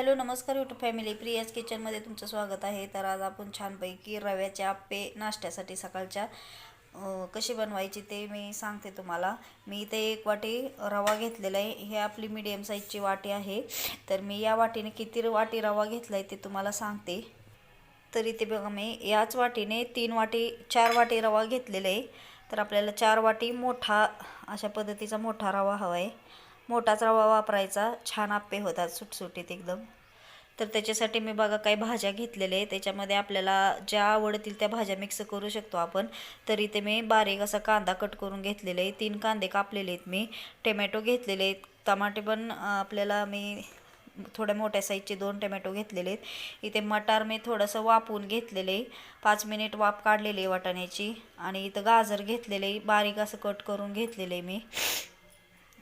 Hello नमस्कार YouTube family Priya's किचनमध्ये तुमचं स्वागत आहे. तर आज आपण छानपैकी रव्याचे आप्पे नाश्त्यासाठी सकाळच्या कशी बनवायची ते मी सांगते तुम्हाला. मी इथे एक वाटी रवा घेतलेला आहे. हे आपली मीडियम साईजची वाटी आहे. तर मी या वाटीने किती वाटी रवा घेतला आहे ते तुम्हाला सांगते. तर इथे बघा मी याच वाटीने तीन वाटी चार वाटी रवा घेतलेला आहे. तर आपल्याला चार वाटी मोठा अशा पद्धतीचा मोठा रवा हवा आहे. मोठाच रवा वापरायचा छान आप्पे होतात सुटसुटीत एकदम. तर त्याच्यासाठी मी बघा काही भाज्या घेतलेल्या आहे त्याच्यामध्ये आपल्याला ज्या आवडतील त्या भाज्या मिक्स करू शकतो आपण. तर इथे मी बारीक असा कांदा कट करून घेतलेला आहे. तीन कांदे कापलेले आहेत मी. टोमॅटो घेतलेले आहेत. टमाटे पण आपल्याला मी थोड्या मोठ्या साईजचे दोन टोमॅटो घेतलेले आहेत. इथे मटार मी थोडंसं वाफवून घेतलेले आहे. पाच मिनिट वाफ काढलेली आहे वाटाण्याची. आणि इथं गाजर घेतलेले आहे. बारीक असं कट करून घेतलेले आहे मी.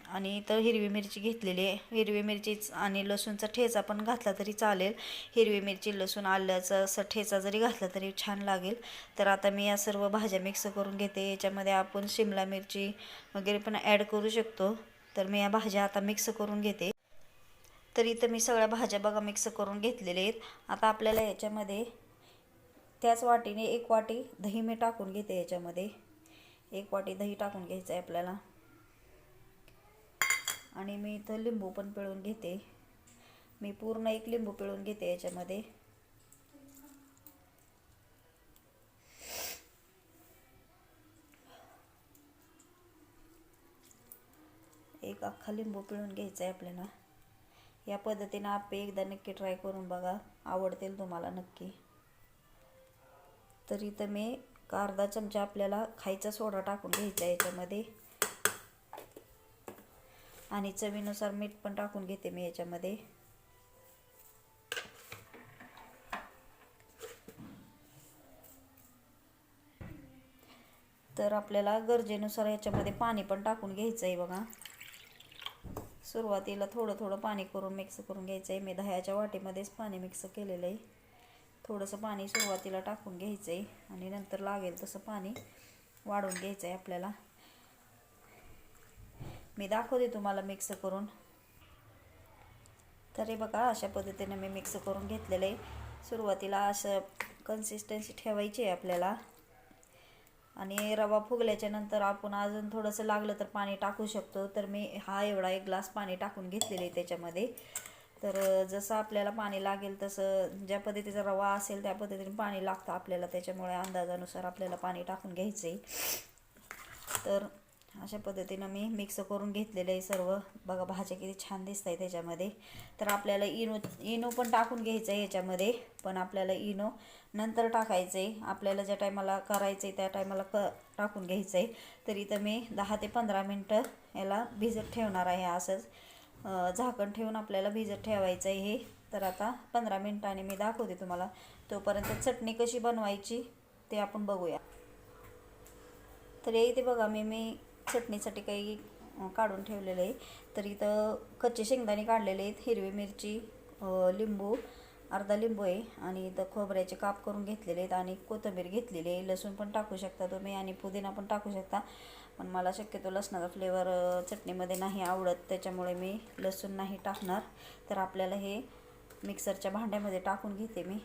आणि इथं हिरवी मिरची घेतलेली आहे. हिरवी मिरचीच आणि लसूणचा ठेचा पण घातला तरी चालेल. हिरवी मिरची लसूण आल्याचा असं ठेचा जरी घातला तरी छान लागेल. तर आता मी या सर्व भाज्या मिक्स करून घेते. याच्यामध्ये आपण शिमला मिरची वगैरे पण ॲड करू शकतो. तर मी या भाज्या आता मिक्स करून घेते. तर इथं मी सगळ्या भाज्या बघा मिक्स करून घेतलेल्या आहेत. आता आपल्याला याच्यामध्ये त्याच वाटीने एक वाटी दही मी टाकून घेते याच्यामध्ये. एक वाटी दही टाकून घ्यायचं आहे आपल्याला. आणि मी इथं लिंबू पण पिळून घेते. मी पूर्ण एक लिंबू पिळून घेते याच्यामध्ये. एक अख्खा लिंबू पिळून घ्यायचा आहे आपल्याला. या पद्धतीनं आप्पे एकदा नक्की ट्राय करून बघा. आवडतील तुम्हाला नक्की. तर इथं मी अर्धा चमचा आपल्याला खायचा सोडा टाकून घ्यायचा आहे याच्यामध्ये. आणि चवीनुसार मीठ पण टाकून घेते मी याच्यामध्ये. तर आपल्याला गरजेनुसार याच्यामध्ये पाणी पण टाकून घ्यायचं आहे बघा. सुरुवातीला थोडं थोडं पाणी करून मिक्स करून घ्यायचं आहे मी दह्याच्या वाटीमध्येच पाणी मिक्स केलेलं आहे थोडंसं पाणी सुरुवातीला टाकून घ्यायचं आहे आणि नंतर लागेल तसं पाणी वाढवून घ्यायचं आहे आपल्याला. मी दाखवते तुम्हाला मिक्स करून. तरी बघा अशा पद्धतीने मी मिक्स करून घेतलेलं. आहे सुरुवातीला असं कन्सिस्टन्सी ठेवायची आहे आपल्याला. आणि रवा फुगल्याच्या नंतर आपण अजून थोडंसं लागलं तर पाणी टाकू शकतो. तर मी हा एवढा एक ग्लास पाणी टाकून घेतलेलं आहे त्याच्यामध्ये. तर जसं आपल्याला पाणी लागेल तसं ज्या पद्धतीचा रवा असेल त्या पद्धतीने पाणी लागतं आपल्याला. त्याच्यामुळे अंदाजानुसार आपल्याला पाणी टाकून घ्यायचं आहे तर अशा पद्धतीनं मी मिक्स करून घेतलेलं आहे सर्व. बघा भाज्या किती छान दिसत आहे त्याच्यामध्ये तर आपल्याला इनो इनो पण टाकून घ्यायचं आहे याच्यामध्ये पण आपल्याला इनो नंतर टाकायचं आहे आपल्याला ज्या टायमाला करायचं आहे त्या टायमाला क टाकून घ्यायचं आहे तर इथं मी दहा ते पंधरा मिनटं याला भिजत ठेवणार आहे असंच. झाकण ठेवून आपल्याला भिजत ठेवायचं आहे हे. तर आता पंधरा मिनटाने मी दाखवते तुम्हाला. तोपर्यंत चटणी कशी बनवायची ते आपण बघूया. तर इथे बघा मी मी चटणीसाठी काही काढून ठेवलेलं आहे. तर इथं कच्चे शेंगदाणे काढलेले आहेत हिरवी मिरची लिंबू अर्धा लिंबू आहे आणि इथं खोबऱ्याचे काप करून घेतलेले आहेत आणि कोथिंबीर घेतलेली आहे. लसूण पण टाकू शकता तुम्ही आणि पुदिना पण टाकू शकता. पण मला शक्यतो लसणाचा फ्लेवर चटणीमध्ये नाही आवडत. त्याच्यामुळे मी लसूण नाही टाकणार. तर आपल्याला हे मिक्सरच्या भांड्यामध्ये टाकून घेते मी.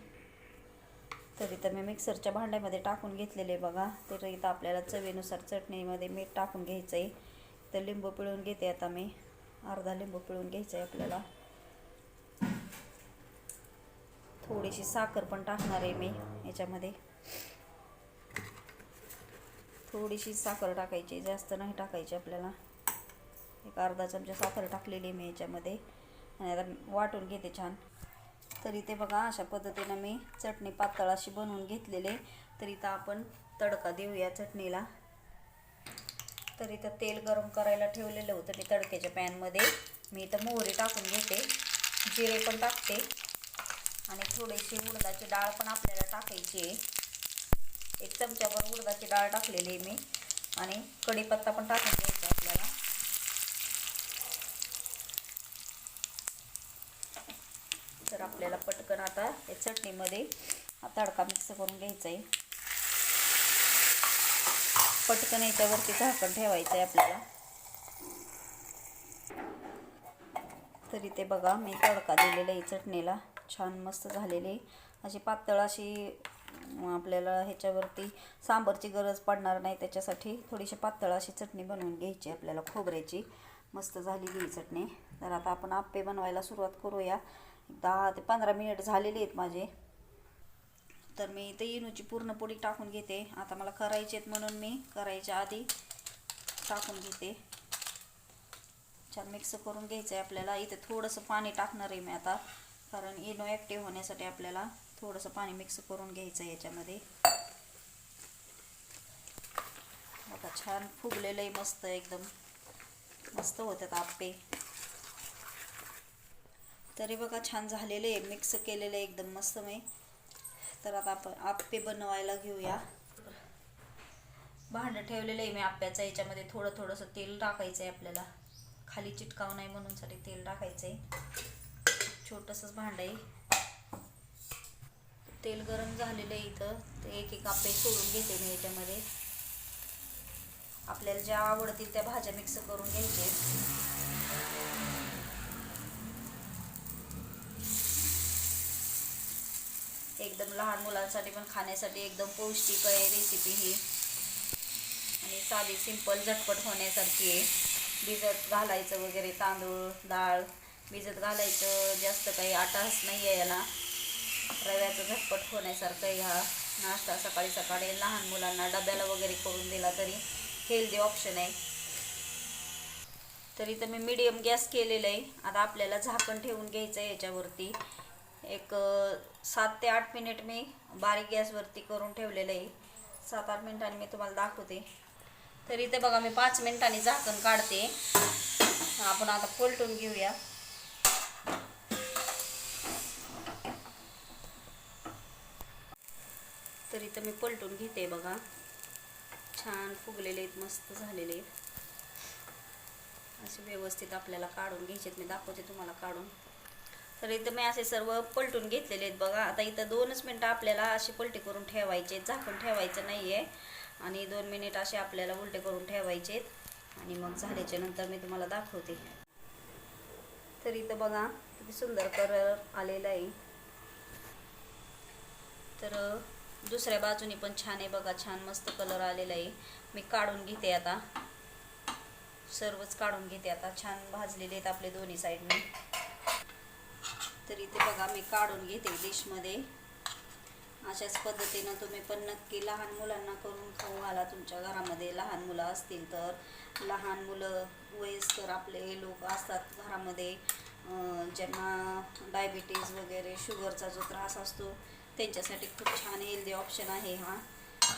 तर इथं मी मिक्सरच्या भांड्यामध्ये टाकून घेतलेले बघा. तर इथं आपल्याला चवीनुसार चटणीमध्ये मीठ टाकून घ्यायचं आहे तर लिंबू पिळून घेते आता मी. अर्धा लिंबू पिळून घ्यायचं आहे आपल्याला. थोडीशी साखर पण टाकणार आहे मी याच्यामध्ये. थोडीशी साखर टाकायची जास्त नाही टाकायची आपल्याला. एक अर्धा चमचा साखर टाकलेली आहे मी याच्यामध्ये. आणि आता वाटून घेते छान. तर इथे बघा अशा पद्धतीनं मी चटणी पातळ अशी बनवून घेतलेली तर इथं आपण तडका देऊया चटणीला. तर इथं तेल गरम करायला ठेवलेलं होतं मी तडक्याच्या पॅनमध्ये मी इथं मोहरी टाकून घेते. जिरे पण टाकते. आणि थोडीशी उडदाची डाळ पण आपल्याला टाकायची आहे. एक चमच्याभर उडदाची डाळ टाकलेली आहे मी. आणि कढीपत्ता पण टाकून घ्यायचा आपल्याला तर आपल्याला पटकन आता या चटणीमध्ये तडका मिक्स करून घ्यायचा आहे पटकन याच्यावरती झाकण ठेवायचं आहे आपल्याला. तरी ते बघा मी तडका दिलेला आहे चटणीला. छान मस्त झालेली अशी पातळ अशी आपल्याला ह्याच्यावरती सांबरची गरज पडणार नाही. त्याच्यासाठी थोडीशी पातळ अशी चटणी बनवून घ्यायची आपल्याला खोबऱ्याची. मस्त झालेली ही चटणी. तर आता आपण आप्पे बनवायला सुरुवात करूया. दहा ते पंधरा मिनिट झालेली आहेत माझे. तर मी इथे इनूची पूर्ण पोळी टाकून घेते. आता मला करायचे आहेत म्हणून मी करायच्या आधी टाकून घेते. छान मिक्स करून घ्यायचं आहे आपल्याला. इथे थोडंसं पाणी टाकणार आहे मी आता. कारण इनो ॲक्टिव्ह होण्यासाठी आपल्याला थोडंसं पाणी मिक्स करून घ्यायचं आहे याच्यामध्ये. बघा छान फुगलेलं आहे मस्त एकदम. मस्त होतात आप्पे तरी बघा छान झालेले आहे. मिक्स केलेले आहे एकदम मस्त मी. तर आता आपण आप्पे बनवायला घेऊया. भांडं ठेवलेलं आहे मी आप्याचं याच्यामध्ये थोडं थोडंसं तेल टाकायचं आहे आपल्याला. खाली चिटकाव नाही म्हणून साठी तेल टाकायचं आहे छोटंसंच भांडं आहे. तेल गरम झालेलं आहे इथं. ते एक एक आप्पे सोडून घेते मी याच्यामध्ये. आपल्याला ज्या आवडतील त्या भाज्या मिक्स करून घ्यायचे एकदम लहान मुलांसाठी पण खाण्यासाठी एकदम पौष्टिक आहे रेसिपी ही. आणि साधी सिंपल झटपट होण्यासारखी आहे. भिजत घालायचं वगैरे तांदूळ डाळ भिजत घालायचं जास्त काही आटाच नाही आहे याला. रव्याचं झटपट होण्यासारखं आहे नाश्ता सकाळी सकाळी लहान मुलांना डब्याला वगैरे करून दिला तरी. हेल्दी ऑप्शन आहे. तरी तर मी मीडियम गॅस केलेलं आहे. आता आपल्याला झाकण ठेवून घ्यायचं आहे याच्यावरती. एक सात ते आठ मिनिट मी बारीक गॅसवरती करून ठेवलेलं आहे. सात आठ मिनिटांनी मी तुम्हाला दाखवते. तर इथे बघा मी पाच मिनिटांनी झाकण काढते. आपण आता पलटून घेऊया. तर इथं मी पलटून घेते बघा. छान फुगलेले आहेत मस्त झालेले आहेत. असे व्यवस्थित आपल्याला काढून घ्यायचे मी दाखवते तुम्हाला काढून. तर इथं मी असे सर्व पलटून घेतलेले आहेत बघा. आता इथं दोनच मिनटं आपल्याला असे पलटे करून ठेवायचे झाकून ठेवायचं नाही आहे आणि दोन मिनिट असे आपल्याला उलटे करून ठेवायचे आणि मग झाल्याच्यानंतर मी तुम्हाला दाखवते. तर इथं बघा किती सुंदर कलर आलेला आहे. तर दुसऱ्या बाजूनी पण छान आहे बघा छान मस्त कलर आलेला आहे. मी काढून घेते आता. सर्वच काढून घेते आता. छान भाजलेले आहेत आपले दोन्ही साईडने तर इथे बघा मी काढून घेते डिशमध्ये अशाच पद्धतीनं तुम्ही पण नक्की लहान मुलांना करून खाऊ घाला. तुमच्या घरामध्ये लहान मुलं असतील तर. लहान मुलं वयस्कर आपले लोक असतात घरामध्ये. ज्यांना डायबिटीज वगैरे शुगरचा जो त्रास असतो त्यांच्यासाठी खूप छान हेल्दी ऑप्शन आहे हा.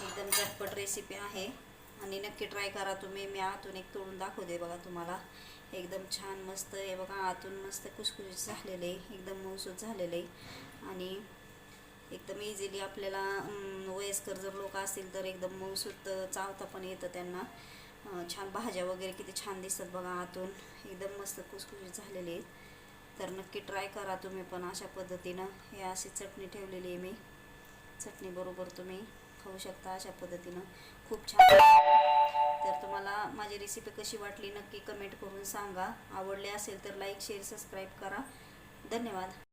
एकदम झटपट रेसिपी आहे. आणि नक्की ट्राय करा तुम्ही. मी आतून एक तोडून दाखवते बघा तुम्हाला. एकदम छान मस्त आहे बघा. आतून मस्त कुसकुशीत झालेले एकदम मऊसूत झालेले आणि एकदम इझिली आपल्याला वयस्कर जर लोक असतील तर एकदम मऊसूत चावता पण येतं त्यांना. छान भाज्या वगैरे किती छान दिसतात बघा आतून. एकदम मस्त कुसकुशीत झालेले आहेत. तर नक्की ट्राय करा तुम्ही पण अशा पद्धतीनं. हे अशी चटणी ठेवलेली आहे मी. चटणी बरोबर तुम्ही खाऊ शकता अशा पद्धतीनं. खूप छान तर तुम्हाला माझी रेसिपी कशी वाटली नक्की कमेंट करून सांगा. आवडली असेल तर लाईक शेअर सबस्क्राईब करा. धन्यवाद.